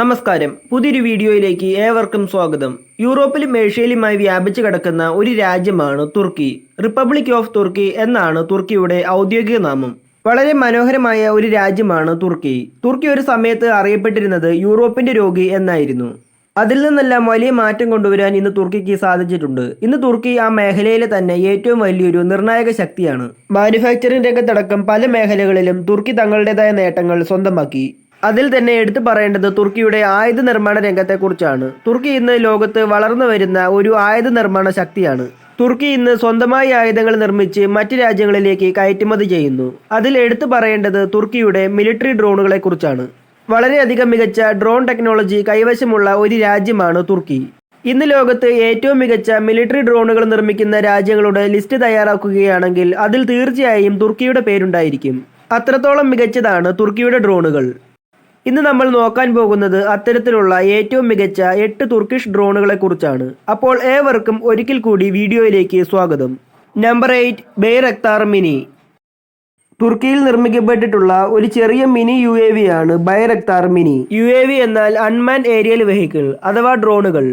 നമസ്കാരം. പുതിയൊരു വീഡിയോയിലേക്ക് ഏവർക്കും സ്വാഗതം. യൂറോപ്പിലും ഏഷ്യയിലുമായി വ്യാപിച്ചു കിടക്കുന്ന ഒരു രാജ്യമാണ് തുർക്കി. റിപ്പബ്ലിക് ഓഫ് തുർക്കി എന്നാണ് തുർക്കിയുടെ ഔദ്യോഗിക നാമം. വളരെ മനോഹരമായ ഒരു രാജ്യമാണ് തുർക്കി. തുർക്കി ഒരു സമയത്ത് അറിയപ്പെട്ടിരുന്നത് യൂറോപ്പിന്റെ രോഗി എന്നായിരുന്നു. അതിൽ നിന്നെല്ലാം വലിയ മാറ്റം കൊണ്ടുവരാൻ ഇന്ന് തുർക്കിക്ക് സാധിച്ചിട്ടുണ്ട്. ഇന്ന് തുർക്കി ആ മേഖലയിലെ തന്നെ ഏറ്റവും വലിയൊരു നിർണായക ശക്തിയാണ്. മാനുഫാക്ചറിംഗ് രംഗത്തടക്കം പല മേഖലകളിലും തുർക്കി തങ്ങളുടേതായ നേട്ടങ്ങൾ സ്വന്തമാക്കി. അതിൽ തന്നെ എടുത്തു പറയേണ്ടത് തുർക്കിയുടെ ആയുധ നിർമ്മാണ രംഗത്തെക്കുറിച്ചാണ്. തുർക്കി ഇന്ന് ലോകത്ത് വളർന്നു വരുന്ന ഒരു ആയുധ നിർമ്മാണ ശക്തിയാണ്. തുർക്കി ഇന്ന് സ്വന്തമായി ആയുധങ്ങൾ നിർമ്മിച്ച് മറ്റ് രാജ്യങ്ങളിലേക്ക് കയറ്റുമതി ചെയ്യുന്നു. അതിൽ എടുത്തു പറയേണ്ടത് തുർക്കിയുടെ മിലിറ്ററി ഡ്രോണുകളെ കുറിച്ചാണ് വളരെയധികം മികച്ച ഡ്രോൺ ടെക്നോളജി കൈവശമുള്ള ഒരു രാജ്യമാണ് തുർക്കി. ഇന്ന് ലോകത്ത് ഏറ്റവും മികച്ച മിലിറ്ററി ഡ്രോണുകൾ നിർമ്മിക്കുന്ന രാജ്യങ്ങളുടെ ലിസ്റ്റ് തയ്യാറാക്കുകയാണെങ്കിൽ അതിൽ തീർച്ചയായും തുർക്കിയുടെ പേരുണ്ടായിരിക്കും. അത്രത്തോളം മികച്ചതാണ് തുർക്കിയുടെ ഡ്രോണുകൾ. ഇന്ന് നമ്മൾ നോക്കാൻ പോകുന്നത് അത്തരത്തിലുള്ള ഏറ്റവും മികച്ച എട്ട് തുർക്കിഷ് ഡ്രോണുകളെ കുറിച്ചാണ്. അപ്പോൾ ഏവർക്കും ഒരിക്കൽ കൂടി വീഡിയോയിലേക്ക് സ്വാഗതം. Number eight Bayraktar mini. തുർക്കിയിൽ നിർമ്മിക്കപ്പെട്ടിട്ടുള്ള ഒരു ചെറിയ മിനി യു എ വി ആണ് Bayraktar mini. U A V എന്നാൽ അൺമാൻ ഏരിയൽ വെഹിക്കിൾ അഥവാ ഡ്രോണുകൾ.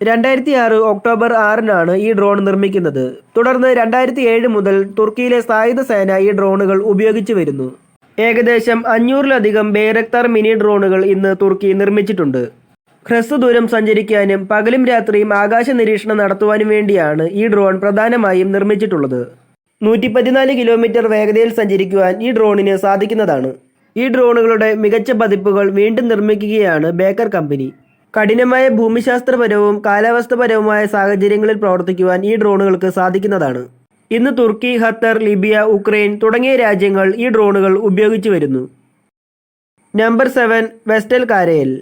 രണ്ടായിരത്തി ആറ് ഒക്ടോബർ ആറിനാണ് ഈ ഡ്രോൺ നിർമ്മിക്കുന്നത്. തുടർന്ന് രണ്ടായിരത്തി ഏഴ് മുതൽ തുർക്കിയിലെ സായുധ സേന ഈ ഡ്രോണുകൾ ഉപയോഗിച്ചു വരുന്നു. ഏകദേശം അഞ്ഞൂറിലധികം ബേരക്താർ മിനി ഡ്രോണുകൾ ഇന്ന് തുർക്കി നിർമ്മിച്ചിട്ടുണ്ട്. ഹ്രസ്വ ദൂരം സഞ്ചരിക്കാനും പകലും രാത്രിയും ആകാശ നിരീക്ഷണം നടത്തുവാനും വേണ്ടിയാണ് ഈ ഡ്രോൺ പ്രധാനമായും നിർമ്മിച്ചിട്ടുള്ളത്. നൂറ്റി പതിനാല് കിലോമീറ്റർ വേഗതയിൽ സഞ്ചരിക്കുവാൻ ഈ ഡ്രോണിന് സാധിക്കുന്നതാണ്. ഈ ഡ്രോണുകളുടെ മികച്ച പതിപ്പുകൾ വീണ്ടും നിർമ്മിക്കുകയാണ് ബേക്കർ കമ്പനി. കഠിനമായ ഭൂമിശാസ്ത്രപരവും കാലാവസ്ഥപരവുമായ സാഹചര്യങ്ങളിൽ പ്രവർത്തിക്കുവാൻ ഈ ഡ്രോണുകൾക്ക് സാധിക്കുന്നതാണ്. ഇന്ന് തുർക്കി ഖത്തർ ലിബിയ ഉക്രൈൻ തുടങ്ങിയ രാജ്യങ്ങൾ ഈ ഡ്രോണുകൾ ഉപയോഗിച്ചു വരുന്നു. നമ്പർ സെവൻ വെസ്റ്റൽ കാരയൽ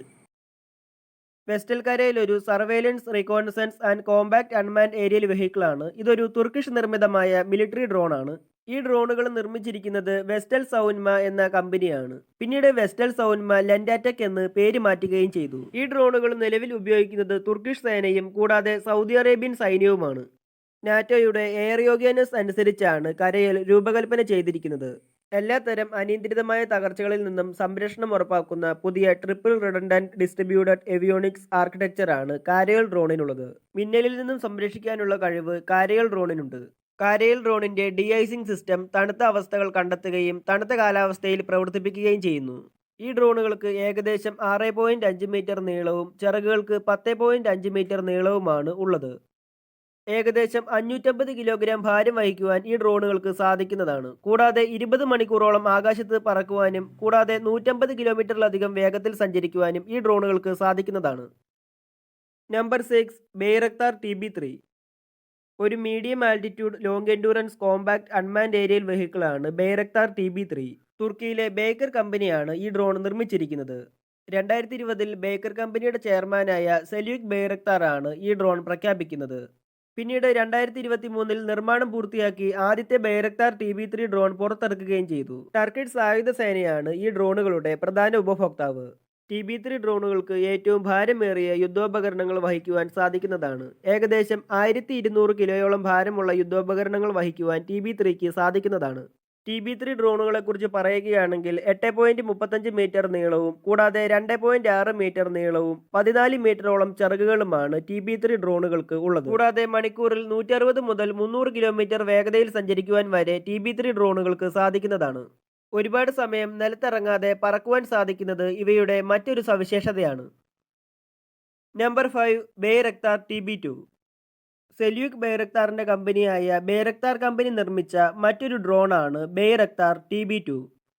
വെസ്റ്റൽ കരയിൽ ഒരു surveillance reconnaissance and compact unmanned aerial vehicle ആണ് ഇതൊരു തുർക്കിഷ് നിർമ്മിതമായ മിലിറ്ററി ആണ് ഈ ഡ്രോണുകൾ നിർമ്മിച്ചിരിക്കുന്നത് വെസ്റ്റൽ സൗൻമ എന്ന കമ്പനിയാണ്. പിന്നീട് വെസ്റ്റൽ സൗൻമ ലെൻഡാറ്റക് എന്ന് പേര് മാറ്റുകയും ചെയ്തു. ഈ ഡ്രോണുകൾ നിലവിൽ ഉപയോഗിക്കുന്നത് തുർക്കിഷ് സേനയും കൂടാതെ സൗദി അറേബ്യൻ സൈന്യവുമാണ്. നാറ്റോയുടെ എയർ യോഗ്യനസ് അനുസരിച്ചാണ് കരയിൽ രൂപകൽപ്പന ചെയ്തിരിക്കുന്നത്. എല്ലാത്തരം അനിയന്ത്രിതമായ തകർച്ചകളിൽ നിന്നും സംരക്ഷണം ഉറപ്പാക്കുന്ന പുതിയ ട്രിപ്പിൾ റിഡൻഡന്റ് ഡിസ്ട്രിബ്യൂട്ടഡ് എവിയോണിക്സ് ആർക്കിടെക്ചറാണ് കാരയൽ ഡ്രോണിനുള്ളത്. മിന്നലിൽ നിന്നും സംരക്ഷിക്കാനുള്ള കഴിവ് കാരയൽ ഡ്രോണിനുണ്ട്. കാരയൽ ഡ്രോണിന്റെ ഡിഐസിംഗ് സിസ്റ്റം തണുത്ത അവസ്ഥകൾ കണ്ടെത്തുകയും തണുത്ത കാലാവസ്ഥയിൽ പ്രവർത്തിപ്പിക്കുകയും ചെയ്യുന്നു. ഈ ഡ്രോണുകൾക്ക് ഏകദേശം ആറ് പോയിന്റ് അഞ്ച് മീറ്റർ നീളവും ചിറകുകൾക്ക് പത്ത് പോയിന്റ് അഞ്ച് മീറ്റർ നീളവുമാണ് ഉള്ളത്. ഏകദേശം അഞ്ഞൂറ്റമ്പത് കിലോഗ്രാം ഭാരം വഹിക്കുവാൻ ഈ ഡ്രോണുകൾക്ക് സാധിക്കുന്നതാണ്. കൂടാതെ ഇരുപത് മണിക്കൂറോളം ആകാശത്ത് പറക്കുവാനും കൂടാതെ നൂറ്റമ്പത് കിലോമീറ്ററിലധികം വേഗത്തിൽ സഞ്ചരിക്കുവാനും ഈ ഡ്രോണുകൾക്ക് സാധിക്കുന്നതാണ്. Number six Bayraktar T B three. ഒരു medium altitude long endurance compact unmanned aerial വെഹിക്കിളാണ് Bayraktar T B three. തുർക്കിയിലെ ബേക്കർ കമ്പനിയാണ് ഈ ഡ്രോൺ നിർമ്മിച്ചിരിക്കുന്നത്. രണ്ടായിരത്തി ഇരുപതിൽ ബേക്കർ കമ്പനിയുടെ ചെയർമാനായ സെല്യൂക് ബെയ്റക്താറാണ് ഈ ഡ്രോൺ പ്രഖ്യാപിക്കുന്നത്. പിന്നീട് രണ്ടായിരത്തി ഇരുപത്തി മൂന്നിൽ നിർമ്മാണം പൂർത്തിയാക്കി ആദ്യത്തെ Bayraktar T B three drone പുറത്തിറക്കുകയും ചെയ്തു. ടർക്കിഡ് സായുധ സേനയാണ് ഈ ഡ്രോണുകളുടെ പ്രധാന ഉപഭോക്താവ്. ടി ബി ത്രീ ഡ്രോണുകൾക്ക് ഏറ്റവും ഭാരമേറിയ യുദ്ധോപകരണങ്ങൾ വഹിക്കുവാൻ സാധിക്കുന്നതാണ്. ഏകദേശം ആയിരത്തി ഇരുന്നൂറ് കിലോയോളം ഭാരമുള്ള യുദ്ധോപകരണങ്ങൾ വഹിക്കുവാൻ ടി ബി ത്രീക്ക് സാധിക്കുന്നതാണ്. ടി ബി ത്രീ ഡ്രോണുകളെ കുറിച്ച് പറയുകയാണെങ്കിൽ എട്ട് പോയിന്റ് മുപ്പത്തഞ്ച് മീറ്റർ നീളവും കൂടാതെ രണ്ട് പോയിന്റ് ആറ് മീറ്റർ നീളവും പതിനാല് മീറ്ററോളം ചിറകുകളുമാണ് ടി ബി ത്രീ ഡ്രോണുകൾക്ക് ഉള്ളത്. കൂടാതെ മണിക്കൂറിൽ നൂറ്റി അറുപത് മുതൽ മുന്നൂറ് കിലോമീറ്റർ വേഗതയിൽ സഞ്ചരിക്കുവാൻ വരെ ടി ബി ത്രീ ഡ്രോണുകൾക്ക് സാധിക്കുന്നതാണ്. ഒരുപാട് സമയം നിലത്തിറങ്ങാതെ പറക്കുവാൻ സാധിക്കുന്നത് ഇവയുടെ മറ്റൊരു സവിശേഷതയാണ്. Number five bay Bayraktar T B two Selcuk ബേരക്താറിന്റെ കമ്പനിയായ ബൈറക്താർ കമ്പനി നിർമ്മിച്ച മറ്റൊരു ഡ്രോണാണ് ബേരക്താർ ടി ബി ടു.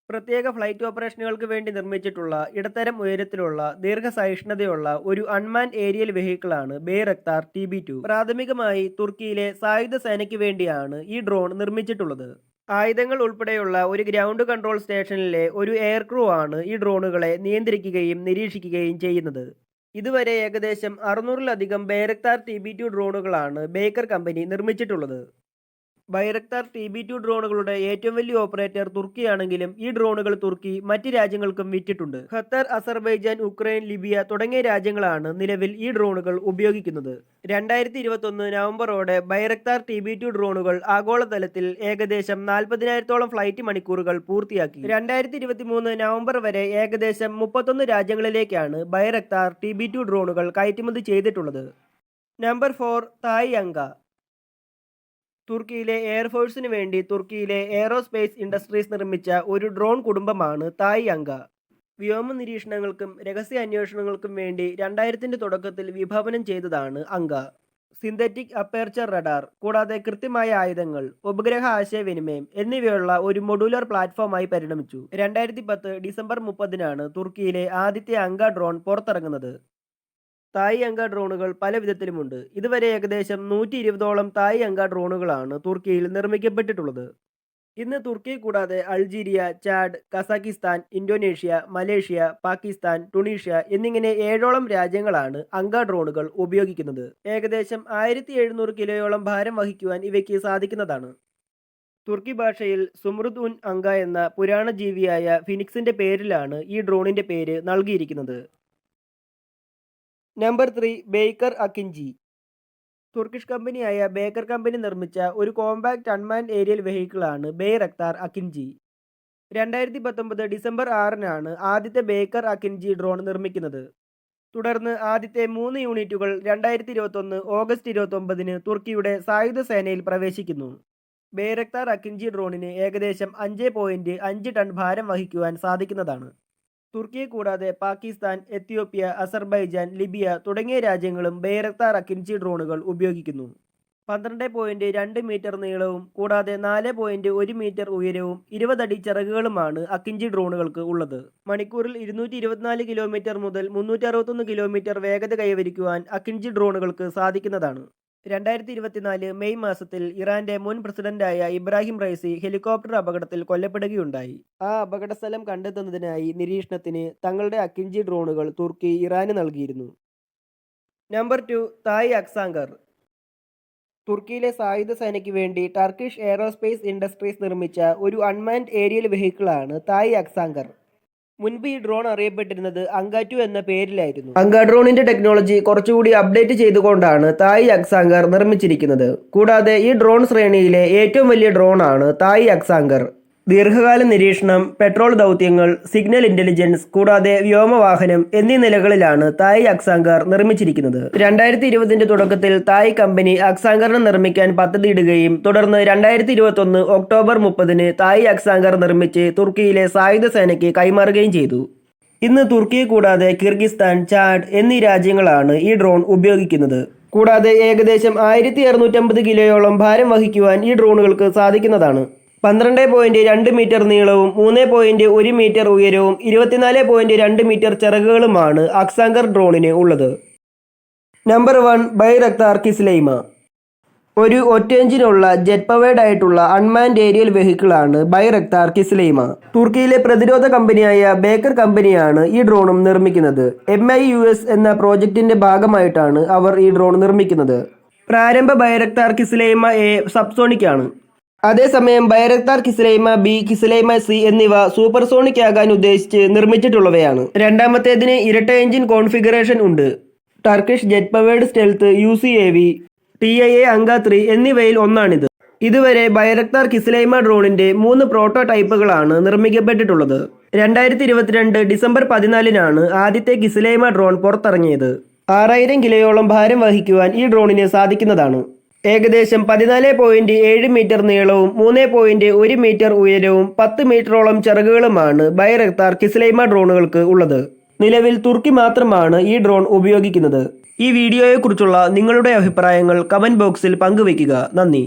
പ്രത്യേക ഫ്ലൈറ്റ് ഓപ്പറേഷനുകൾക്ക് വേണ്ടി നിർമ്മിച്ചിട്ടുള്ള ഇടത്തരം ഉയരത്തിലുള്ള ദീർഘസഹിഷ്ണുതയുള്ള ഒരു അൺമാൻ ഏരിയൽ വെഹിക്കിളാണ് ബൈറക്താർ ടി ബി ടു. പ്രാഥമികമായി തുർക്കിയിലെ സായുധ സേനയ്ക്ക് വേണ്ടിയാണ് ഈ ഡ്രോൺ നിർമ്മിച്ചിട്ടുള്ളത്. ആയുധങ്ങൾ ഉൾപ്പെടെയുള്ള ഒരു ഗ്രൗണ്ട് കൺട്രോൾ സ്റ്റേഷനിലെ ഒരു എയർക്രൂ ആണ് ഈ ഡ്രോണുകളെ നിയന്ത്രിക്കുകയും നിരീക്ഷിക്കുകയും ചെയ്യുന്നത്. ഇതുവരെ ഏകദേശം അറുന്നൂറിലധികം ബേരക്താർ ടി ബി ടു ഡ്രോണുകളാണ് ബേക്കർ കമ്പനി നിർമ്മിച്ചിട്ടുള്ളത്. ബൈറക്താർ ടി ബി ടു ഡ്രോണുകളുടെ ഏറ്റവും വലിയ ഓപ്പറേറ്റർ തുർക്കിയാണെങ്കിലും ഈ ഡ്രോണുകൾ തുർക്കി മറ്റ് രാജ്യങ്ങൾക്കും വിറ്റിട്ടുണ്ട്. ഖത്തർ അസർബൈജാൻ ഉക്രൈൻ ലിബിയ തുടങ്ങിയ രാജ്യങ്ങളാണ് നിലവിൽ ഈ ഡ്രോണുകൾ ഉപയോഗിക്കുന്നത്. രണ്ടായിരത്തി ഇരുപത്തൊന്ന് നവംബറോടെ ബൈറക്താർ ടി ബി ടു ഡ്രോണുകൾ ആഗോളതലത്തിൽ ഏകദേശം നാൽപ്പതിനായിരത്തോളം ഫ്ലൈറ്റ് മണിക്കൂറുകൾ പൂർത്തിയാക്കി. രണ്ടായിരത്തി ഇരുപത്തി മൂന്ന് നവംബർ വരെ ഏകദേശം മുപ്പത്തൊന്ന് രാജ്യങ്ങളിലേക്കാണ് ബൈറക്താർ ടി ബി ടു ഡ്രോണുകൾ കയറ്റുമതി ചെയ്തിട്ടുള്ളത്. നമ്പർ ഫോർ തായ് അങ്ക തുർക്കിയിലെ എയർഫോഴ്സിനു വേണ്ടി തുർക്കിയിലെ എയറോസ്പേസ് ഇൻഡസ്ട്രീസ് നിർമ്മിച്ച ഒരു ഡ്രോൺ കുടുംബമാണ് തായ് അങ്ക. വ്യോമ നിരീക്ഷണങ്ങൾക്കും രഹസ്യ അന്വേഷണങ്ങൾക്കും വേണ്ടി രണ്ടായിരത്തിന്റെ തുടക്കത്തിൽ വിഭാവനം ചെയ്തതാണ് അങ്ക. സിന്തറ്റിക് അപ്പേർച്ചർ റഡാർ കൂടാതെ കൃത്യമായ ആയുധങ്ങൾ ഉപഗ്രഹ ആശയവിനിമയം എന്നിവയുള്ള ഒരു മൊഡുലർ പ്ലാറ്റ്ഫോമായി പരിണമിച്ചു. രണ്ടായിരത്തി പത്ത് ഡിസംബർ മുപ്പതിനാണ് തുർക്കിയിലെ ആദ്യത്തെ അങ്ക ഡ്രോൺ പുറത്തിറങ്ങുന്നത്. തായ് അങ്ക ഡ്രോണുകൾ പല വിധത്തിലുമുണ്ട്. ഇതുവരെ ഏകദേശം നൂറ്റി ഇരുപതോളം തായ് അങ്ക ഡ്രോണുകളാണ് തുർക്കിയിൽ നിർമ്മിക്കപ്പെട്ടിട്ടുള്ളത്. ഇന്ന് തുർക്കി കൂടാതെ Algeria Chad Kazakhstan Indonesia Malaysia Pakistan Tunisia എന്നിങ്ങനെ ഏഴോളം രാജ്യങ്ങളാണ് അങ്ക ഡ്രോണുകൾ ഉപയോഗിക്കുന്നത്. ഏകദേശം ആയിരത്തി എഴുന്നൂറ് കിലോയോളം ഭാരം വഹിക്കുവാൻ ഇവയ്ക്ക് സാധിക്കുന്നതാണ്. തുർക്കി ഭാഷയിൽ സുമൃദ് ഉൻ അങ്ക എന്ന പുരാണ ജീവിയായ ഫിനിക്സിന്റെ പേരിലാണ് ഈ ഡ്രോണിന്റെ പേര് നൽകിയിരിക്കുന്നത്. Number three Baykar Akinci Turkish കമ്പനിയായ ബേക്കർ കമ്പനി നിർമ്മിച്ച ഒരു കോമ്പാക്ട് അൺമാൻഡ് ഏരിയൽ വെഹിക്കിളാണ് ബേ റക്താർ അക്കിൻജി രണ്ടായിരത്തി പത്തൊമ്പത് ഡിസംബർ ആറിനാണ് ആദ്യത്തെ ബേക്കർ അക്കിൻജി ഡ്രോൺ നിർമ്മിക്കുന്നത്. തുടർന്ന് ആദ്യത്തെ മൂന്ന് യൂണിറ്റുകൾ രണ്ടായിരത്തി ഇരുപത്തൊന്ന് ഓഗസ്റ്റ് ഇരുപത്തൊമ്പതിന് തുർക്കിയുടെ സായുധ സേനയിൽ പ്രവേശിക്കുന്നു. ബേരക്താർ അക്കിൻജി ഡ്രോണിന് ഏകദേശം അഞ്ച് പോയിന്റ് അഞ്ച് ടൺ ഭാരം വഹിക്കുവാൻ സാധിക്കുന്നതാണ്. തുർക്കിയെ കൂടാതെ പാകിസ്ഥാൻ എത്യോപ്യ അസർബൈജാൻ ലിബിയ തുടങ്ങിയ രാജ്യങ്ങളും ബേരക്താർ അക്കിൻസി ഡ്രോണുകൾ ഉപയോഗിക്കുന്നു. പന്ത്രണ്ട് പോയിന്റ് രണ്ട് മീറ്റർ നീളവും കൂടാതെ നാല് പോയിന്റ് ഒരു മീറ്റർ ഉയരവും ഇരുപതടി ചിറകുകളുമാണ് അക്കിഞ്ചി ഡ്രോണുകൾക്ക് ഉള്ളത്. മണിക്കൂറിൽ ഇരുന്നൂറ്റി ഇരുപത്തിനാല് കിലോമീറ്റർ മുതൽ മുന്നൂറ്റി അറുപത്തൊന്ന് കിലോമീറ്റർ വേഗത കൈവരിക്കുവാൻ അക്കിഞ്ചി ഡ്രോണുകൾക്ക് സാധിക്കുന്നതാണ്. രണ്ടായിരത്തി ഇരുപത്തിനാല് മെയ് മാസത്തിൽ ഇറാന്റെ മുൻ പ്രസിഡന്റായ ഇബ്രാഹിം റൈസി ഹെലികോപ്റ്റർ അപകടത്തിൽ കൊല്ലപ്പെടുകയുണ്ടായി. ആ അപകടസ്ഥലം കണ്ടെത്തുന്നതിനായി നിരീക്ഷണത്തിന് തങ്ങളുടെ അക്കിഞ്ചി ഡ്രോണുകൾ തുർക്കി ഇറാന് നൽകിയിരുന്നു. Number two TAI Aksungur. തുർക്കിയിലെ സായുധ സേനയ്ക്ക് വേണ്ടി ടർക്കിഷ് എയറോസ്പേസ് ഇൻഡസ്ട്രീസ് നിർമ്മിച്ച ഒരു അൺമാൻഡ് ഏരിയൽ വെഹിക്കിളാണ് തായ് അക്സാങ്കർ. മുൻപ് ഈ ഡ്രോൺ അറിയപ്പെട്ടിരുന്നത് അങ്കാറ്റു എന്ന പേരിലായിരുന്നു. അങ്ക ഡ്രോണിന്റെ ടെക്നോളജി കുറച്ചുകൂടി അപ്ഡേറ്റ് ചെയ്തുകൊണ്ടാണ് തായ് അക്സാങ്കർ നിർമ്മിച്ചിരിക്കുന്നത്. കൂടാതെ ഈ ഡ്രോൺ ശ്രേണിയിലെ ഏറ്റവും വലിയ ഡ്രോൺ ആണ് തായ് അക്സാങ്കർ. ദീർഘകാല നിരീക്ഷണം പെട്രോൾ ദൗത്യങ്ങൾ സിഗ്നൽ ഇന്റലിജൻസ് കൂടാതെ വ്യോമവാഹനം എന്നീ നിലകളിലാണ് തായ് അക്സാങ്കർ നിർമ്മിച്ചിരിക്കുന്നത്. രണ്ടായിരത്തി ഇരുപതിന്റെ തുടക്കത്തിൽ തായ് കമ്പനി അക്സാങ്കറിനെ നിർമ്മിക്കാൻ പദ്ധതിയിടുകയും തുടർന്ന് രണ്ടായിരത്തി ഇരുപത്തൊന്ന് ഒക്ടോബർ മുപ്പതിന് തായ് അക്സാങ്കർ നിർമ്മിച്ച് തുർക്കിയിലെ സായുധ സേനയ്ക്ക് കൈമാറുകയും ചെയ്തു. ഇന്ന് തുർക്കിയെ കൂടാതെ കിർഗിസ്ഥാൻ ചാഡ് എന്നീ രാജ്യങ്ങളാണ് ഈ ഡ്രോൺ ഉപയോഗിക്കുന്നത്. കൂടാതെ ഏകദേശം ആയിരത്തി അറുന്നൂറ്റമ്പത് കിലോയോളം ഭാരം വഹിക്കുവാൻ ഈ ഡ്രോണുകൾക്ക് സാധിക്കുന്നതാണ്. പന്ത്രണ്ട് പോയിന്റ് രണ്ട് മീറ്റർ നീളവും മൂന്ന് പോയിന്റ് ഒരു മീറ്റർ ഉയരവും ഇരുപത്തിനാല് പോയിന്റ് രണ്ട് മീറ്റർ ചിറകുകളുമാണ് അക്സാങ്കർ ഡ്രോണിന് ഉള്ളത്. Number one Bayraktar Kizilelma. ഒരു ഒറ്റ എഞ്ചിനുള്ള ജെറ്റ് പവേഡ് ആയിട്ടുള്ള അൺമാൻഡ് ഏരിയൽ വെഹിക്കിളാണ് ബൈറക്താർ കിസ്ലൈമ. തുർക്കിയിലെ പ്രതിരോധ കമ്പനിയായ ബേക്കർ കമ്പനിയാണ് ഈ ഡ്രോണും നിർമ്മിക്കുന്നത്. എം ഐ യു എസ് എന്ന പ്രോജക്റ്റിന്റെ ഭാഗമായിട്ടാണ് അവർ ഈ ഡ്രോൺ നിർമ്മിക്കുന്നത്. പ്രാരംഭ ബൈറക്താർ കിസ്ലൈമ എ സബ്സോണിക് ആണ് അതേസമയം Bayraktar Kizilelma B Kizilelma C എന്നിവ സൂപ്പർസോണിക് ആകാൻ ഉദ്ദേശിച്ച് നിർമ്മിച്ചിട്ടുള്ളവയാണ്. രണ്ടാമത്തേതിന് ഇരട്ട എഞ്ചിൻ കോൺഫിഗറേഷൻ ഉണ്ട്. Turkish jet powered stealth U C A V T I A Anka three എന്നിവയിൽ ഒന്നാണിത്. ഇതുവരെ ബൈറക്താർ കിസ്ലൈമ ഡ്രോണിന്റെ മൂന്ന് പ്രോട്ടോടൈപ്പുകളാണ് നിർമ്മിക്കപ്പെട്ടിട്ടുള്ളത്. രണ്ടായിരത്തി ഇരുപത്തിരണ്ട് ഡിസംബർ പതിനാലിനാണ് ആദ്യത്തെ കിസ്ലൈമ ഡ്രോൺ പുറത്തിറങ്ങിയത്. ആറായിരം കിലോയോളം ഭാരം വഹിക്കുവാൻ ഈ ഡ്രോണിന് സാധിക്കുന്നതാണ്. ഏകദേശം പതിനാല് പോയിന്റ് ഏഴ് മീറ്റർ നീളവും മൂന്ന് പോയിന്റ് ഒരു മീറ്റർ ഉയരവും പത്ത് മീറ്ററോളം ചിറകുകളുമാണ് ബൈറക്താർ കിസ്ലൈമ ഡ്രോണുകൾക്ക് ഉള്ളത്. നിലവിൽ തുർക്കി മാത്രമാണ് ഈ ഡ്രോൺ ഉപയോഗിക്കുന്നത്. ഈ വീഡിയോയെക്കുറിച്ചുള്ള നിങ്ങളുടെ അഭിപ്രായങ്ങൾ കമന്റ് ബോക്സിൽ പങ്കുവയ്ക്കുക. നന്ദി.